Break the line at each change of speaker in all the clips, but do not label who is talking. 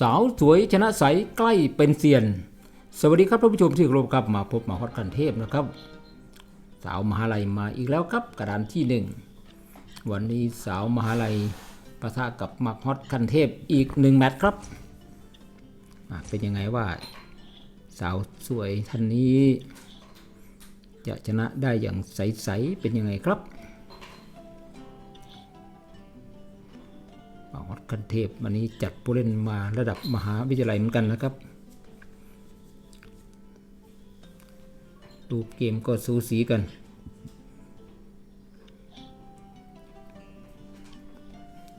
สาวสวยชนะใสใกล้เป็นเซียน สวัสดีครับท่านผู้ชมที่เคารพครับมาพบมาฮอดกันเทพนะครับ สาวมหาลัยมาอีกแล้วครับกระดานที่หนึ่งวันนี้สาวมหาลัยปะทะกับมักฮอตคันเทพอีกหนึ่งแมตช์ครับเป็นยังไงว่า สาวสวยท่านนี้ จะชนะได้อย่างใส ๆ เป็นยังไงครับ คันเทพวันนี้จัดผู้เล่นมาระดับมหาวิทยาลัยเหมือนกันนะครับ ดูเกมก็สูสีกัน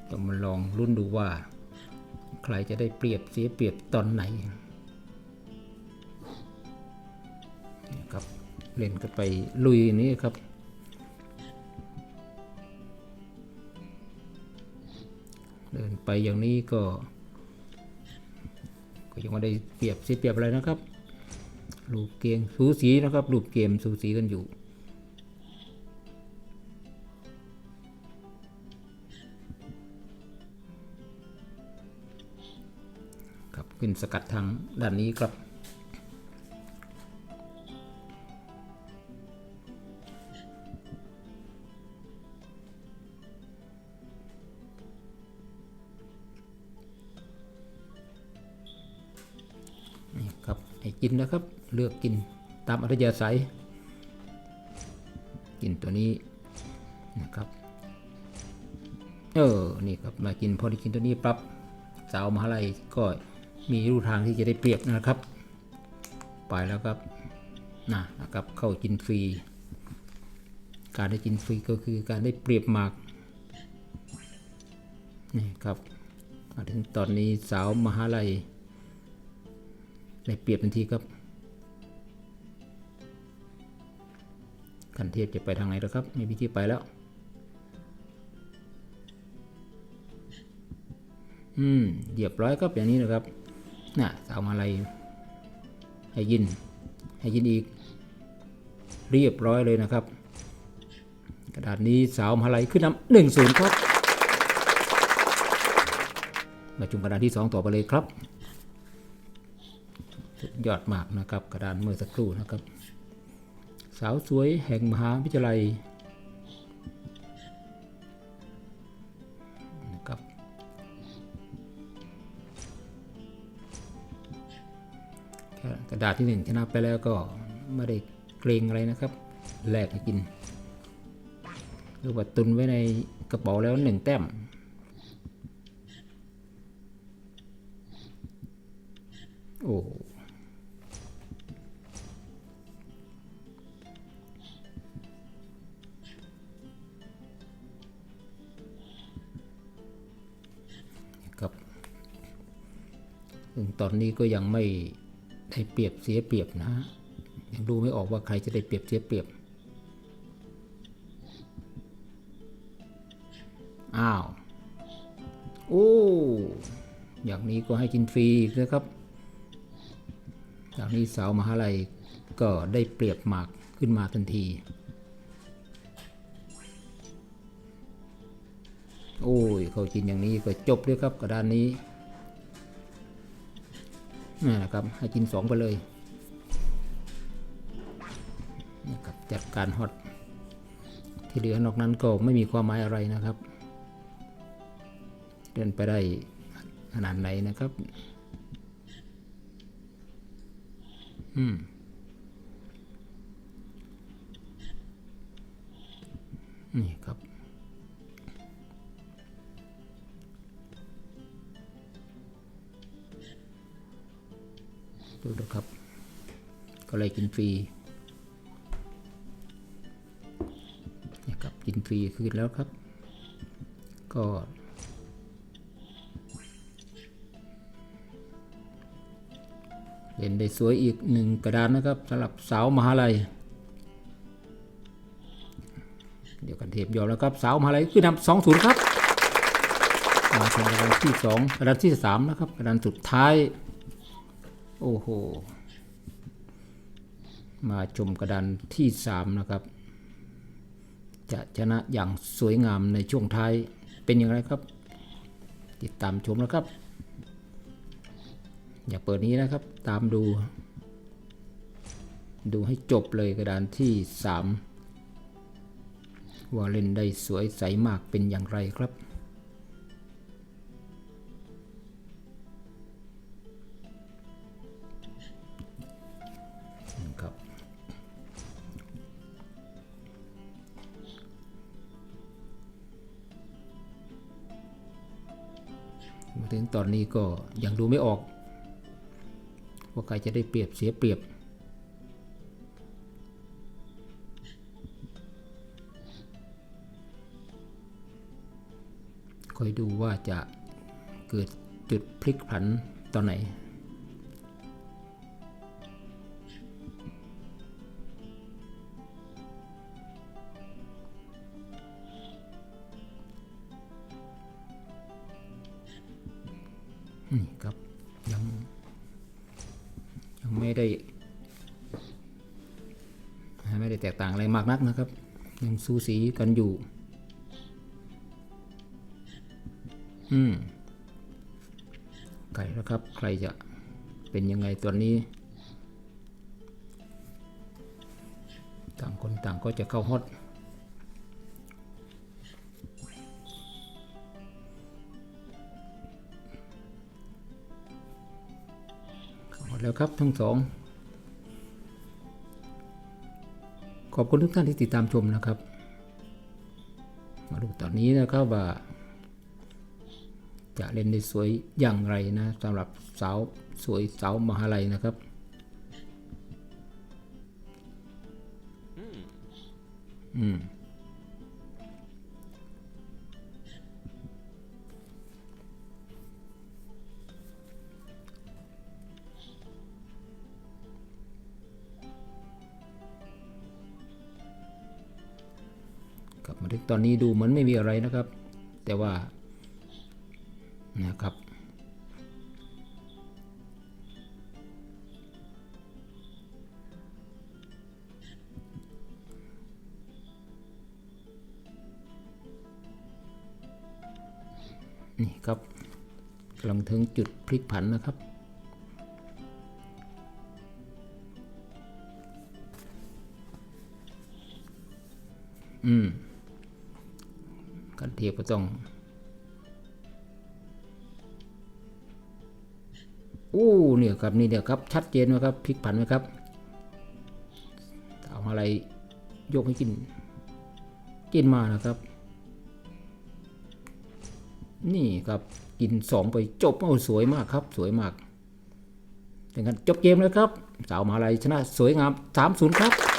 ต้องมาลองรุ่นดูว่า ใครจะได้เปรียบเสียเปรียบตอนไหนนี่ครับ เล่นกันไปลุยนี้ครับ อย่างนี้ก็ก็ยังไม่ได้เปรียบเสียเปรียบอะไรนะครับรูปเกมสูสีนะครับรูปเกมสูสีกันอยู่ครับขึ้นสกัดทางด้านนี้ครับ ให้กินนะครับ เลือกกินตามอัธยาศัย กินตัวนี้นะครับ เออ นี่ครับมากินพอได้กินตัวนี้ปั๊บสาวมหาลัยก็มีรูทางที่จะได้เปรียบนะครับ ไปแล้วครับนะนะครับเข้ากินฟรี การได้กินฟรีก็คือการได้เปรียบหมากนี่ครับมาถึงตอนนี้สาวมหาลัย ได้เปรียบทันทีครับคันเทพจะไปทางไหนแล้วครับไมีวิธีไปแล้ว อืมเรียบร้อยครับอย่างนี้นะครับน่ะสาวมาลัยให้ยิน ให้ยินอีก เรียบร้อยเลยนะครับ กระดาษนี้สาวมาลัยขึ้นนำหนึ่งศูนย์ครับ มาจุ่มกระดาษที่สองต่อไปเลยครับ ยอดมากนะครับ กระดานเมื่อสักครู่นะครับ สาวสวยแห่งมหาวิทยาลัยนะครับกระดาษที่หนึ่งชนะไปแล้วก็ไม่ได้เกรงอะไรนะครับแลกกินหรือว่าตุนไว้ในกระเป๋าแล้วหนึ่งแต้มโอ้ ตอนนี้ก็ยังไม่ได้เปรียบเสียเปรียบนะ ยังดูไม่ออกว่าใครจะได้เปรียบเสียเปรียบ อ้าว โอ้ อย่างนี้ก็ให้กินฟรีนะครับจากนี้สาวมหาลัยก็ได้เปรียบหมากขึ้นมาทันที โอ้ย เขากินอย่างนี้ก็จบเลยครับกระดานนี้ นี่นะครับให้กินสองไปเลยนะครับจัดการฮอตที่เหลือนอกนั้นก็ไม่มีความหมายอะไรนะครับ เดินไปได้ขนาดไหนนะครับ อืมนี่ครับ ก็เลยกินฟรีนี่ครับกินฟรีคืนแล้วครับ ก็เล่นได้สวยอีกหนึ่งกระดานนะครับสำหรับสาวมหาลัยเดี๋ยวกันเทปยอมแล้วครับสาวมหาลัยคือนำสองศูนย์ครับมาถึงกระดานที่สองกระดานที่สามนะครับกระดานสุดท้าย โอ้โห มาชมกระดานที่สามนะครับ จะชนะอย่างสวยงามในช่วงท้ายเป็นอย่างไรครับ ติดตามชมนะครับ อย่าเปิดนี้นะครับ ตามดู ดูให้จบเลยกระดานที่ 3 ว่าเล่นได้สวยใสมากเป็นอย่างไรครับ ถึงตอนนี้ก็ยังดูไม่ออก ว่าใครจะได้เปรียบเสียเปรียบ คอยดูว่าจะเกิดจุดพลิกผันตอนไหน นี่ครับยังยังไม่ได้ ไม่ได้แตกต่างอะไรมากนักนะครับ ยังสูสีกันอยู่ อืมใครนะครับ ใครจะเป็นยังไงตัวนี้ ต่างคนต่างก็จะเข้าฮอต แล้วครับทั้งสองขอบคุณทุกท่านที่ติดตามชมนะครับ มาดูตอนนี้นะครับว่า จะเล่นได้สวยอย่างไรนะสำหรับสาวสวยสาวมหาลัยนะครับอืมับมาถึงตอนนี้ดูเหมือนไม่มีอะไรนะครับ แต่ว่านะครับนี่ครับกำลังถึงจุดพลิกผันนะครับ อืม กันเทียบก็ต้องอู้เนี่ยครับนี่เดี๋ยวครับชัดเจนไหมครับพลิกผันไหมครับเอาอะไรยกให้กิน กินมานะครับ นี่ครับกินสองไปจบโอ้สวยมากครับ สวยมากดังนั้นจบเกมแล้วครับสาวมาลัยชนะสวยงาม3-0ครับ